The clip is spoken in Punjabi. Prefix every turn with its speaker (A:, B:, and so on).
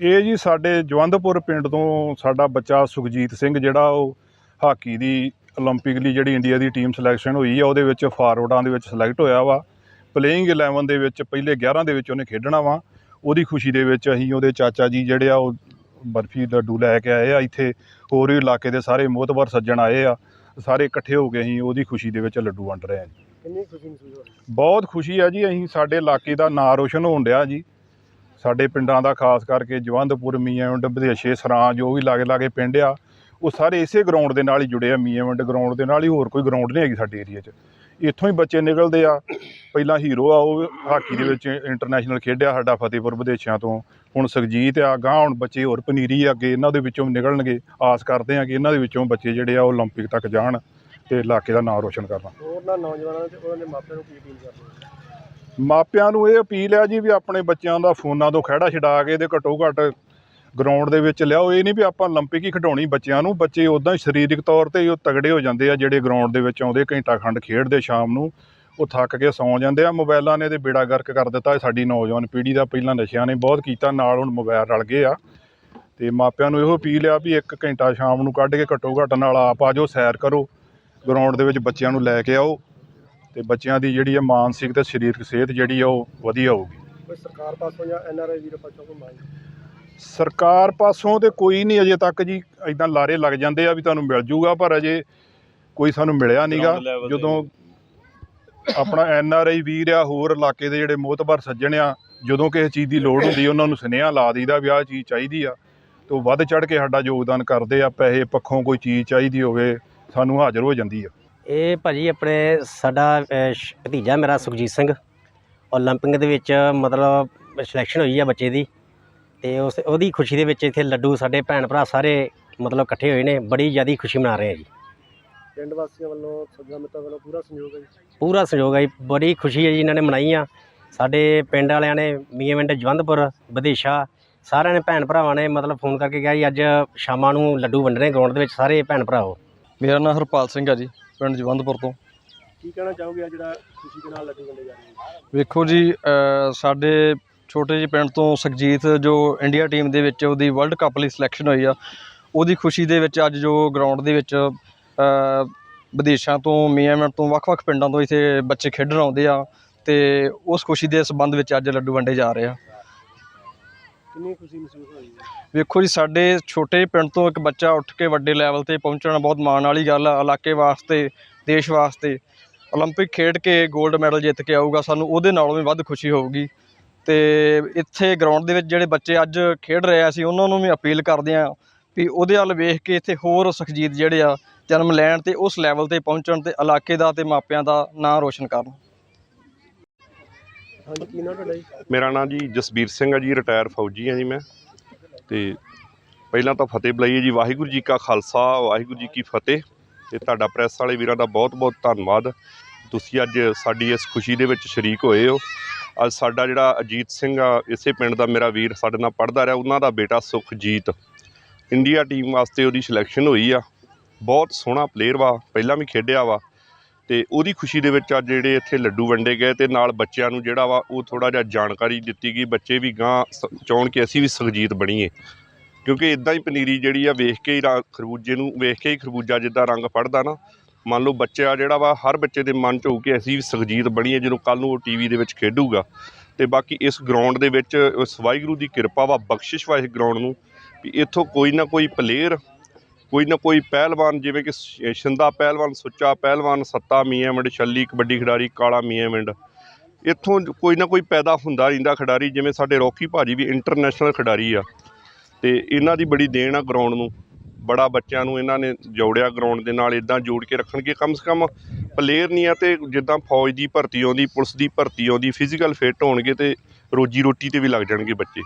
A: ਇਹ ਜੀ ਸਾਡੇ ਜਵੰਦਪੁਰ ਪਿੰਡ ਤੋਂ ਸਾਡਾ ਬੱਚਾ ਸੁਖਜੀਤ ਸਿੰਘ ਜਿਹੜਾ ਉਹ ਹਾਕੀ ਦੀ 올림픽 ਲਈ ਜਿਹੜੀ ਇੰਡੀਆ ਦੀ ਟੀਮ ਸਿਲੈਕਸ਼ਨ ਹੋਈ ਆ ਉਹਦੇ ਵਿੱਚ ਫਾਰਵਰਡਾਂ ਦੇ ਵਿੱਚ ਸਿਲੈਕਟ ਹੋਇਆ ਵਾ ਪਲੇਇੰਗ 11 ਦੇ ਵਿੱਚ ਪਹਿਲੇ 11 ਦੇ ਵਿੱਚ ਉਹਨੇ ਖੇਡਣਾ ਵਾ ਉਹਦੀ ਖੁਸ਼ੀ ਦੇ ਵਿੱਚ ਅਸੀਂ ਉਹਦੇ ਚਾਚਾ ਜੀ ਜਿਹੜੇ ਆ ਉਹ ਬਰਫੀ ਲੱਡੂ ਲੈ ਕੇ ਆਏ ਆ ਇੱਥੇ ਹੋਰ ਵੀ ਇਲਾਕੇ ਦੇ ਸਾਰੇ ਮੋਹਤਬਰ ਸੱਜਣ ਆਏ ਆ ਸਾਰੇ ਇਕੱਠੇ ਹੋ ਕੇ ਅਸੀਂ ਉਹਦੀ ਖੁਸ਼ੀ ਦੇ ਵਿੱਚ ਲੱਡੂ ਵੰਡ ਰਹੇ ਆ ਜੀ
B: ਕਿੰਨੀ ਖੁਸ਼ੀ ਮਹਿਸੂਸ ਹੋ ਰਹੀ ਹੈ
A: ਬਹੁਤ ਖੁਸ਼ੀ ਹੈ ਜੀ ਅਸੀਂ ਸਾਡੇ ਇਲਾਕੇ ਦਾ ਨਾਂ ਰੋਸ਼ਨ ਹੋਣ ਡਿਆ ਜੀ ਸਾਡੇ ਪਿੰਡਾਂ ਦਾ ਖਾਸ ਕਰਕੇ ਜਵੰਦਪੁਰ ਮੀਆਂਵਿੰਡ ਬਧੇਸ਼ੇ ਸਰਾਂ ਜੋ ਵੀ ਲਾਗੇ ਲਾਗੇ ਪਿੰਡ ਆ ਉਹ ਸਾਰੇ ਇਸੇ ਗਰਾਊਂਡ ਦੇ ਨਾਲ ਹੀ ਜੁੜੇ ਆ ਮੀਆਂਵਿੰਡ ਗਰਾਊਂਡ ਦੇ ਨਾਲ ਹੀ ਹੋਰ ਕੋਈ ਗਰਾਊਂਡ ਨਹੀਂ ਹੈਗੀ ਸਾਡੇ ਏਰੀਆ 'ਚ ਇੱਥੋਂ ਹੀ ਬੱਚੇ ਨਿਕਲਦੇ ਆ ਪਹਿਲਾਂ ਹੀਰੋ ਆ ਉਹ ਹਾਕੀ ਦੇ ਵਿੱਚ ਇੰਟਰਨੈਸ਼ਨਲ ਖੇਡਿਆ ਸਾਡਾ ਫਤਿਹਪੁਰ ਵਿਦੇਸ਼ਾਂ ਤੋਂ ਹੁਣ ਸੁਖਜੀਤ ਆ ਗਾਂ ਹੁਣ ਬੱਚੇ ਹੋਰ ਪਨੀਰੀ ਆ ਅੱਗੇ ਇਹਨਾਂ ਦੇ ਵਿੱਚੋਂ ਨਿਕਲਣਗੇ ਆਸ ਕਰਦੇ ਆ ਕਿ ਇਹਨਾਂ ਦੇ ਵਿੱਚੋਂ ਬੱਚੇ ਜਿਹੜੇ ਆ ਉਹ 올림픽 ਤੱਕ ਜਾਣ ਤੇ ਇਲਾਕੇ ਦਾ ਨਾਮ ਰੋਸ਼ਨ ਕਰਨ
B: ਹੋਰ ਨਾ ਨੌਜਵਾਨਾਂ ਤੇ ਉਹਨਾਂ ਦੇ ਮਾਪਿਆਂ ਨੂੰ ਕੀ ਅਪੀਲ ਕਰਦੇ ਹੋ
A: ਮਾਪਿਆਂ ਨੂੰ ਇਹ ਅਪੀਲ ਹੈ ਜੀ ਵੀ ਆਪਣੇ ਬੱਚਿਆਂ ਦਾ ਫੋਨਾਂ ਤੋਂ ਖਹਿੜਾ ਛਡਾ ਕੇ ਤੇ ਘੱਟੋ ਘੱਟ ਗਰਾਊਂਡ ਦੇ ਵਿੱਚ ਲਿਆਓ ਇਹ ਨਹੀਂ ਵੀ ਆਪਾਂ 올림픽 ਹੀ ਖਿਡਾਉਣੀ ਬੱਚਿਆਂ ਨੂੰ ਬੱਚੇ ਉਦਾਂ ਹੀ ਸਰੀਰਕ ਤੌਰ ਤੇ ਹੀ ਉਹ ਤਗੜੇ ਹੋ ਜਾਂਦੇ ਆ ਜਿਹੜੇ ਗਰਾਊਂਡ ਦੇ ਵਿੱਚ ਆਉਂਦੇ ਘੰਟਾ ਖੰਡ ਖੇਡਦੇ ਸ਼ਾਮ ਨੂੰ ਉਹ ਥੱਕ ਕੇ ਸੌਂ ਜਾਂਦੇ ਆ ਮੋਬਾਈਲਾਂ ਨੇ ਤੇ ਬੇੜਾ ਗਰਕ ਕਰ ਦਿੱਤਾ ਸਾਡੀ ਨੌਜਵਾਨ ਪੀੜ੍ਹੀ ਦਾ ਪਹਿਲਾਂ ਨਸ਼ਿਆਂ ਨੇ ਬਹੁਤ ਕੀਤਾ ਨਾਲ ਹੁਣ ਮੋਬਾਈਲ ਰਲ ਗਏ ਆ ਤੇ ਮਾਪਿਆਂ ਨੂੰ ਇਹੋ ਅਪੀਲ ਆ ਵੀ ਇੱਕ ਘੰਟਾ ਸ਼ਾਮ ਨੂੰ ਕੱਢ ਕੇ ਘੱਟੋ ਘੱਟ ਨਾਲ ਆਪ ਆ ਜਾਓ ਸੈਰ ਕਰੋ ਗਰਾਊਂਡ ਦੇ ਵਿੱਚ ਬੱਚਿਆਂ ਨੂੰ ਲੈ ਕੇ ਆਓ ਤੇ ਬੱਚਿਆਂ ਦੀ ਜਿਹੜੀ ਆ ਮਾਨਸਿਕ ਤੇ ਸਰੀਰਕ ਸਿਹਤ ਜਿਹੜੀ ਆ ਉਹ ਵਧੀਆ ਹੋਊਗੀ।
B: ਕੋਈ ਸਰਕਾਰ ਪਾਸੋਂ ਜਾਂ ਐਨਆਰਆਈ ਵੀਰ ਪਾਸੋਂ ਕੋਈ ਮੰਗ?
A: ਸਰਕਾਰ ਪਾਸੋਂ ਤੇ ਕੋਈ ਨਹੀਂ ਅਜੇ ਤੱਕ ਜੀ ਇਦਾਂ ਲਾਰੇ ਲੱਗ ਜਾਂਦੇ ਆ ਵੀ ਤੁਹਾਨੂੰ ਮਿਲ ਜੂਗਾ ਪਰ ਅਜੇ ਕੋਈ ਸਾਨੂੰ ਮਿਲਿਆ ਨਹੀਂਗਾ ਜਦੋਂ ਆਪਣਾ ਐਨ ਆਰ ਆਈ ਵੀਰ ਆ ਹੋਰ ਇਲਾਕੇ ਦੇ ਜਿਹੜੇ ਮੋਤਬਰ ਸੱਜਣ ਆ ਜਦੋਂ ਕਿਸੇ ਚੀਜ਼ ਦੀ ਲੋੜ ਹੁੰਦੀ ਉਹਨਾਂ ਨੂੰ ਸੁਨੇਹਾ ਲਾ ਦਈਦਾ ਵੀ ਆਹ ਚੀਜ਼ ਚਾਹੀਦੀ ਆ। ਤੇ ਉਹ ਵੱਧ ਚੜ ਕੇ ਸਾਡਾ ਯੋਗਦਾਨ ਕਰਦੇ ਆ ਪੈਸੇ ਪੱਖੋਂ ਕੋਈ ਚੀਜ਼ ਚਾਹੀਦੀ ਹੋਵੇ ਸਾਨੂੰ ਹਾਜ਼ਰ ਹੋ ਜਾਂਦੀ ਆ।
C: ਇਹ ਭਾਜੀ ਆਪਣੇ ਸਾਡਾ ਅਹ, ਸ਼- ਭਤੀਜਾ ਮੇਰਾ ਸੁਖਜੀਤ ਸਿੰਘ 올림픽 ਦੇ ਵਿੱਚ ਮਤਲਬ ਸਿਲੈਕਸ਼ਨ ਹੋਈ ਆ ਬੱਚੇ ਦੀ ਤੇ ਉਸ ਉਹਦੀ ਖੁਸ਼ੀ ਦੇ ਵਿੱਚ ਇੱਥੇ ਲੱਡੂ ਸਾਡੇ ਭੈਣ ਭਰਾ ਸਾਰੇ ਮਤਲਬ ਇਕੱਠੇ ਹੋਏ ਨੇ ਬੜੀ ਜ਼ਿਆਦਾ ਖੁਸ਼ੀ ਮਨਾ ਰਹੇ ਆ ਜੀ
B: ਪਿੰਡ ਵਾਸੀਆਂ ਵੱਲੋਂ ਸੱਜਣਾ ਮਿੱਤਰਾਂ ਵੱਲੋਂ ਪੂਰਾ ਸਹਿਯੋਗ ਹੈ ਜੀ
C: ਪੂਰਾ ਸਹਿਯੋਗ ਹੈ ਜੀ ਬੜੀ ਖੁਸ਼ੀ ਹੈ ਜੀ ਇਹਨਾਂ ਨੇ ਮਨਾਈ ਆ ਸਾਡੇ ਪਿੰਡ ਵਾਲਿਆਂ ਨੇ ਮੀਆਂਵਿੰਡ ਜਵੰਦਪੁਰ ਵਿਦੇਸ਼ਾ ਸਾਰਿਆਂ ਨੇ ਭੈਣ ਭਰਾਵਾਂ ਨੇ ਮਤਲਬ ਫੋਨ ਕਰਕੇ ਕਿਹਾ ਜੀ ਅੱਜ ਸ਼ਾਮਾਂ ਨੂੰ ਲੱਡੂ ਵੰਡਣੇ ਗਰਾਊਂਡ ਦੇ ਵਿੱਚ ਸਾਰੇ ਭੈਣ ਭਰਾਓ
D: ਮੇਰਾ ਨਾਮ ਹਰਪਾਲ ਸਿੰਘ ਆ ਜੀ ਪਿੰਡ ਜਵੰਦਪੁਰ ਤੋਂ।
B: ਕੀ ਕਹਿਣਾ ਚਾਹੋਗੇ ਆ ਜਿਹੜਾ ਖੁਸ਼ੀ ਦੇ ਨਾਲ ਲੱਡੂ ਵੰਡੇ ਜਾ ਰਹੇ ਨੇ?
D: ਵੇਖੋ ਜੀ ਅ, ਸਾਡੇ ਛੋਟੇ ਜਿਹੇ ਪਿੰਡ ਤੋਂ ਸੁਖਜੀਤ ਜੋ ਇੰਡੀਆ ਟੀਮ ਦੇ ਵਿੱਚ ਉਹਦੀ ਵਰਲਡ ਕੱਪ ਲਈ ਸਿਲੈਕਸ਼ਨ ਹੋਈ ਆ ਉਹਦੀ ਖੁਸ਼ੀ ਦੇ ਵਿੱਚ ਅੱਜ ਜੋ ਗਰਾਊਂਡ ਦੇ ਵਿੱਚ ਅ, ਵਿਦੇਸ਼ਾਂ ਤੋਂ ਮੀਆਂਮਿੰਟ ਤੋਂ ਵੱਖ-ਵੱਖ ਪਿੰਡਾਂ ਤੋਂ ਇੱਥੇ ਬੱਚੇ ਖੇਡਣ ਆਉਂਦੇ ਆ ਤੇ ਉਸ ਖੁਸ਼ੀ ਦੇ ਸੰਬੰਧ ਵਿੱਚ ਅੱਜ ਲੱਡੂ ਵੰਡੇ ਜਾ ਰਹੇ ਆ।
B: ਕਿੰਨੀ ਖੁਸ਼ੀ ਮਹਿਸੂਸ
D: ਵੇਖੋ ਜੀ, ਸਾਡੇ ਛੋਟੇ ਪਿੰਡ ਤੋਂ ਇੱਕ ਬੱਚਾ ਉੱਠ ਕੇ ਵੱਡੇ ਲੈਵਲ ਤੇ ਪਹੁੰਚਣਾ ਬਹੁਤ ਮਾਣ ਵਾਲੀ ਗੱਲ ਆ, ਇਲਾਕੇ ਵਾਸਤੇ, ਦੇਸ਼ ਵਾਸਤੇ। 올림픽 ਖੇਡ ਕੇ 골ਡ ਮੈਡਲ ਜਿੱਤ ਕੇ ਆਊਗਾ, ਸਾਨੂੰ ਉਹਦੇ ਨਾਲੋਂ ਵੀ ਵੱਧ ਖੁਸ਼ੀ ਹੋਊਗੀ। ਤੇ ਇੱਥੇ ਗਰਾਊਂਡ ਦੇ ਵਿੱਚ ਜਿਹੜੇ ਬੱਚੇ ਅੱਜ ਖੇਡ ਰਹੇ ਆ, ਅਸੀਂ ਉਹਨਾਂ ਨੂੰ ਵੀ ਅਪੀਲ ਕਰਦੇ ਆ ਵੀ ਉਹਦੇ ਵੱਲ ਵੇਖ ਕੇ ਇੱਥੇ ਹੋਰ ਸੁਖਜੀਤ ਜਿਹੜੇ ਆ ਜਨਮ ਲੈਣ ਤੇ ਉਸ ਲੈਵਲ ਤੇ ਪਹੁੰਚਣ ਤੇ ਇਲਾਕੇ ਦਾ ਤੇ ਮਾਪਿਆਂ ਦਾ ਨਾਂ ਰੋਸ਼ਨ ਕਰਨ।
B: ਹਾਂਜੀ, ਕੀ ਨਾਮ ਤੁਹਾਡਾ ਜੀ?
E: ਮੇਰਾ ਨਾਮ ਜੀ ਜਸਬੀਰ ਸਿੰਘ ਆ ਜੀ ਰਿਟਾਇਰ ਫੌਜੀ ਆ ਜੀ ਮੈਂ। ਤੇ ਪਹਿਲਾਂ ਤਾਂ ਫਤਿਹ ਬੁਲਾਈਏ ਜੀ, ਵਾਹਿਗੁਰੂ ਜੀ ਕਾ ਖਾਲਸਾ, ਵਾਹਿਗੁਰੂ ਜੀ ਕੀ ਫਤਿਹ। ਤੇ ਤੁਹਾਡਾ ਪ੍ਰੈਸ ਵਾਲੇ ਵੀਰਾਂ ਦਾ ਬਹੁਤ-ਬਹੁਤ ਧੰਨਵਾਦ। ਤੁਸੀਂ ਅੱਜ ਸਾਡੀ ਇਸ ਖੁਸ਼ੀ ਦੇ ਵਿੱਚ ਸ਼ਰੀਕ ਹੋਏ ਹੋ। ਅੱਜ ਸਾਡਾ ਜਿਹੜਾ ਅਜੀਤ ਸਿੰਘ ਆ, ਇਸੇ ਪਿੰਡ ਦਾ ਮੇਰਾ ਵੀਰ ਸਾਡੇ ਨਾਲ ਪੜ੍ਹਦਾ ਰਿਹਾ, ਉਹਨਾਂ ਦਾ ਬੇਟਾ ਸੁਖਜੀਤ। ਇੰਡੀਆ ਟੀਮ ਵਾਸਤੇ ਉਹਦੀ ਸਿਲੈਕਸ਼ਨ ਹੋਈ ਆ। ਬਹੁਤ ਸੋਹਣਾ ਪਲੇਅਰ ਵਾ, ਪਹਿਲਾਂ ਵੀ ਖੇਡਿਆ ਵਾ। ਤੇ ਉਹਦੀ ਖੁਸ਼ੀ ਦੇ ਵਿੱਚ ਅੱਜ ਜਿਹੜੇ ਇੱਥੇ ਲੱਡੂ ਵੰਡੇ ਗਏ ਤੇ ਨਾਲ ਬੱਚਿਆਂ ਨੂੰ ਜਿਹੜਾ ਵਾ ਉਹ ਥੋੜਾ ਜਿਹਾ ਜਾਣਕਾਰੀ ਦਿੱਤੀ ਗਈ, ਬੱਚੇ ਵੀ ਗਾਂ ਸ- ਚਾਹੁਣ ਕਿ ਅਸੀਂ ਵੀ ਸੁਖਜੀਤ ਬਣੀਏ। ਕਿਉਂਕਿ ਇਦਾਂ ਹੀ ਪਨੀਰੀ ਜਿਹੜੀ ਆ ਵੇਖ ਕੇ ਹੀ ਰਾ- ਖਰਬੂਜੇ ਨੂੰ, ਵੇਖ ਕੇ ਹੀ ਖਰਬੂਜਾ ਜਿੱਦਾਂ ਰੰਗ ਫੜਦਾ ਨਾ, ਮੰਨ ਲਓ ਬੱਚਾ ਜਿਹੜਾ ਵਾ ਹਰ ਬੱਚੇ ਦੇ ਮਨ 'ਚ ਹੋਊ ਕਿ ਅਸੀਂ ਵੀ ਸੁਖਜੀਤ ਬਣੀਏ, ਜਦੋਂ ਕੱਲ ਨੂੰ ਉਹ ਟੀਵੀ ਦੇ ਵਿੱਚ ਖੇਡੂਗਾ। ਤੇ ਬਾਕੀ ਇਸ ਗਰਾਊਂਡ ਦੇ ਵਿੱਚ ਉਸ ਵਾਹਿਗੁਰੂ ਦੀ ਕਿਰਪਾ ਵਾ, ਬਖਸ਼ਿਸ਼ ਵਾ ਇਸ ਗਰਾਊਂਡ ਨੂੰ, ਵੀ ਇੱਥੋਂ ਕੋਈ ਨਾ ਕੋਈ ਪਲੇਅਰ ਕੋਈ ਨਾ ਕੋਈ ਪਹਿਲਵਾਨ, ਜਿਵੇਂ ਕਿ ਸ਼ਿੰਦਾ ਪਹਿਲਵਾਨ, ਸੁੱਚਾ ਪਹਿਲਵਾਨ, ਸੱਤਾ ਮੀਆਂਵਿੰਡ ਛੱਲੀ, ਕਬੱਡੀ ਖਿਡਾਰੀ, ਕਾਲਾ ਮੀਆਂ ਮਿੰਡ ਇੱਥੋਂ ਕੋਈ ਨਾ ਕੋਈ ਪੈਦਾ ਹੁੰਦਾ ਰਹਿੰਦਾ ਖਿਡਾਰੀ, ਜਿਵੇਂ ਸਾਡੇ ਰੌਕੀ ਭਾਜੀ ਵੀ ਇੰਟਰਨੈਸ਼ਨਲ ਖਿਡਾਰੀ ਆ। ਤੇ ਇਹਨਾਂ ਦੀ ਬੜੀ ਦੇਣ ਆ ਗਰਾਊਂਡ ਨੂੰ। ਬੜਾ ਬੱਚਿਆਂ ਨੂੰ ਇਹਨਾਂ ਨੇ ਜੋੜਿਆ ਗਰਾਊਂਡ ਦੇ ਨਾਲ ਇਦਾਂ ਜੋੜ ਕੇ ਰੱਖਣਗੇ ਕਮ ਸੇ ਕਮ ਪਲੇਅਰ ਨਹੀਂ ਆ ਤੇ ਜਿੱਦਾਂ ਫੌਜ ਦੀ ਭਰਤੀ ਆਉਂਦੀ, ਪੁਲਿਸ ਦੀ ਭਰਤੀ ਆਉਂਦੀ ਫਿਜ਼ੀਕਲ ਫਿੱਟ ਹੋਣਗੇ ਤੇ ਰੋਜੀ ਰੋਟੀ ਤੇ ਵੀ ਲੱਗ ਜਾਣਗੇ ਬੱਚੇ।